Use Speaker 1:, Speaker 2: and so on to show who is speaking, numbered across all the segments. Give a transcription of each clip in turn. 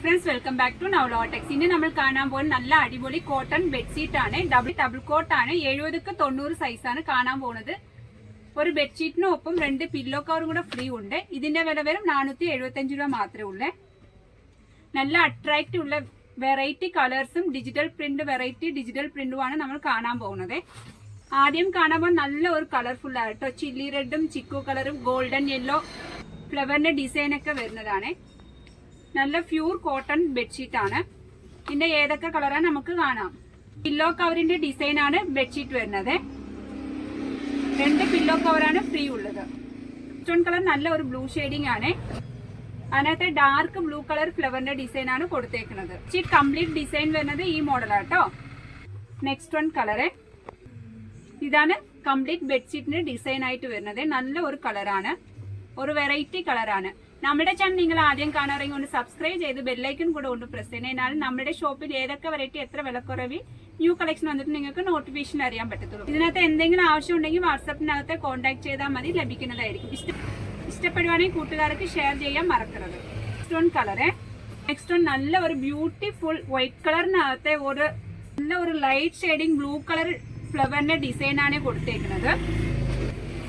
Speaker 1: Friends welcome back to Navalotex ഇനി നമ്മൾ കാണാൻ പോകുന്ന നല്ല അടിപൊളി കോട്ടൺ ബെഡ്ഷീറ്റ് ആണ്. ഡബിൾ ഡബിൾ കോട്ട് ആണ്. എഴുപതൊക്കെ തൊണ്ണൂറ് സൈസ് ആണ് കാണാൻ പോകുന്നത്. ഒരു ബെഡ്ഷീറ്റിനും ഒപ്പം രണ്ട് പില്ലോ കവറും കൂടെ ഫ്രീ ഉണ്ട്. ഇതിന്റെ വില വരും നാനൂറ്റി എഴുപത്തഞ്ച് രൂപ മാത്രമേ ഉള്ളേ. നല്ല അട്രാക്റ്റ് ഉള്ള വെറൈറ്റി കളേഴ്സും ഡിജിറ്റൽ പ്രിന്റ് വെറൈറ്റി ഡിജിറ്റൽ പ്രിന്റുമാണ് നമ്മൾ കാണാൻ പോകുന്നത്. ആദ്യം കാണുമ്പോൾ നല്ല ഒരു കളർഫുൾ ആയിട്ടോ ചില്ലി റെഡും ചിക്കു കളറും ഗോൾഡൻ യെല്ലോ ഫ്ലവറിന്റെ ഡിസൈൻ ഒക്കെ വരുന്നതാണ്. നല്ല പ്യൂർ കോട്ടൺ ബെഡ്ഷീറ്റ് ആണ്. ഇതിന്റെ ഏതൊക്കെ കളറാണ് നമുക്ക് കാണാം. പില്ലോ കവറിന്റെ ഡിസൈൻ ആണ് ബെഡ്ഷീറ്റ് വരുന്നത്. രണ്ട് പില്ലോ കവറാണ് ഫ്രീ ഉള്ളത്. സ്റ്റോൺ കളർ നല്ല ഒരു ബ്ലൂ ഷെയ്ഡിംഗ് ആണ്. അതിനകത്ത് ഡാർക്ക് ബ്ലൂ കളർ ഫ്ലവറിന്റെ ഡിസൈൻ ആണ് കൊടുത്തേക്കുന്നത്. കംപ്ലീറ്റ് ഡിസൈൻ വരുന്നത് ഈ മോഡലാട്ടോ നെക്സ്റ്റ് വൺ കളറ് ഇതാണ് കംപ്ലീറ്റ് ബെഡ്ഷീറ്റിന്റെ ഡിസൈൻ ആയിട്ട് വരുന്നത്. നല്ല ഒരു കളറാണ് ഒരു വെറൈറ്റി കളറാണ് നമ്മുടെ ചാനൽ നിങ്ങൾ ആദ്യം കാണാറെങ്കിൽ ഒന്ന് സബ്സ്ക്രൈബ് ചെയ്ത് ബെല്ലൈക്കൺ കൂടെ കൊണ്ട് പ്രസ് ചെയ്യുന്നതിനാൽ നമ്മുടെ ഷോപ്പിൽ ഏതൊക്കെ വെറൈറ്റി എത്ര വിലക്കുറവി ന്യൂ കളക്ഷൻ വന്നിട്ട് നിങ്ങൾക്ക് നോട്ടിഫിക്കേഷൻ അറിയാൻ പറ്റത്തുള്ളൂ. ഇതിനകത്ത് എന്തെങ്കിലും ആവശ്യം ഉണ്ടെങ്കിൽ വാട്സപ്പിനകത്ത് കോൺടാക്ട് ചെയ്താൽ മതി. ലഭിക്കുന്നതായിരിക്കും. ഇഷ്ട ഇഷ്ടപ്പെടുവാണെങ്കിൽ കൂട്ടുകാർക്ക് ഷെയർ ചെയ്യാൻ മറക്കരുത്. Next one colour next one നല്ല ഒരു ബ്യൂട്ടിഫുൾ വൈറ്റ് കളറിനകത്തെ ഒരു നല്ല ഒരു ലൈറ്റ് ഷെയ്ഡിങ് ബ്ലൂ കളർ ഫ്ലവറിന്റെ ഡിസൈനാണ് കൊടുത്തേക്കുന്നത്.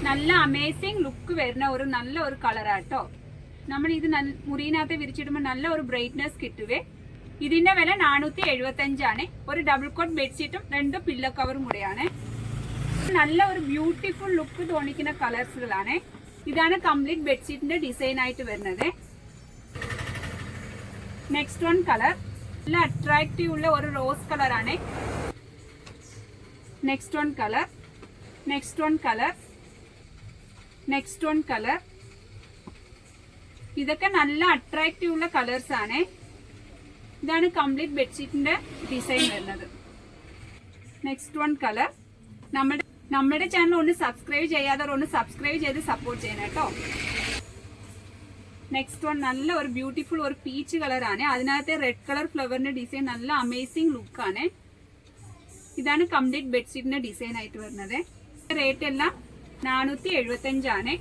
Speaker 1: നല്ല അമേസിങ് ലുക്ക് വരുന്ന ഒരു നല്ല ഒരു കളറാട്ടോ നമ്മൾ ഇത് മുറിയിനകത്ത് വിരിച്ചിടുമ്പോൾ നല്ല ഒരു ബ്രൈറ്റ്നെസ് കിട്ടുവേ. ഇതിന്റെ വില നാനൂറ്റി എഴുപത്തി അഞ്ചാണ് ഒരു ഡബിൾ കോട്ട് ബെഡ്ഷീറ്റും രണ്ട് പില്ലോ കവറും കൂടെയാണ്. നല്ല ഒരു ബ്യൂട്ടിഫുൾ ലുക്ക് തോന്നിക്കുന്ന കളേഴ്സുകളാണ് ഇതാണ് കംപ്ലീറ്റ് ബെഡ്ഷീറ്റിന്റെ ഡിസൈൻ ആയിട്ട് വരുന്നത്. നെക്സ്റ്റ് വൺ കളർ നല്ല അട്രാക്റ്റീവ് ഉള്ള ഒരു റോസ് കളറാണ് next one colour next one colour next one colour ഇതൊക്കെ നല്ല അട്രാക്റ്റീവ് ഉള്ള കളേഴ്സ് ആണ്. ഇതാണ് കംപ്ലീറ്റ് ബെഡ്ഷീറ്റിന്റെ ഡിസൈൻ വരുന്നത്. നെക്സ്റ്റ് വൺ കളർ നമ്മുടെ നമ്മുടെ ചാനൽ ഒന്ന് സബ്സ്ക്രൈബ് ചെയ്യാതെ ഒന്ന് സബ്സ്ക്രൈബ് ചെയ്ത് സപ്പോർട്ട് ചെയ്യണം കേട്ടോ. നെക്സ്റ്റ് വൺ നല്ല ഒരു ബ്യൂട്ടിഫുൾ ഒരു പീച്ച് കളറാണ് അതിനകത്തെ റെഡ് കളർ ഫ്ലവറിന്റെ ഡിസൈൻ നല്ല അമേസിംഗ് ലുക്കാണ് ഇതാണ് കംപ്ലീറ്റ് ബെഡ്ഷീറ്റിന്റെ ഡിസൈൻ ആയിട്ട് വരുന്നത്. റേറ്റ് എല്ലാം നാനൂറ്റി എഴുപത്തി അഞ്ചാണ്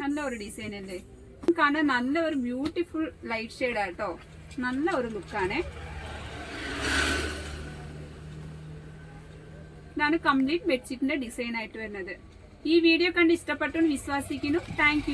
Speaker 1: നല്ല ഒരു ഡിസൈൻ അല്ലേ? കാണാൻ നല്ല ഒരു ബ്യൂട്ടിഫുൾ ലൈറ്റ് ഷെയ്ഡ് ആട്ടോ നല്ല ഒരു ലുക്കാണ് ഇതാണ് കംപ്ലീറ്റ് ബെഡ്ഷീറ്റിന്റെ ഡിസൈൻ ആയിട്ട് വരുന്നത്. ഈ വീഡിയോ കണ്ട് ഇഷ്ടപ്പെട്ടു വിശ്വാസിക്കുന്നു. താങ്ക്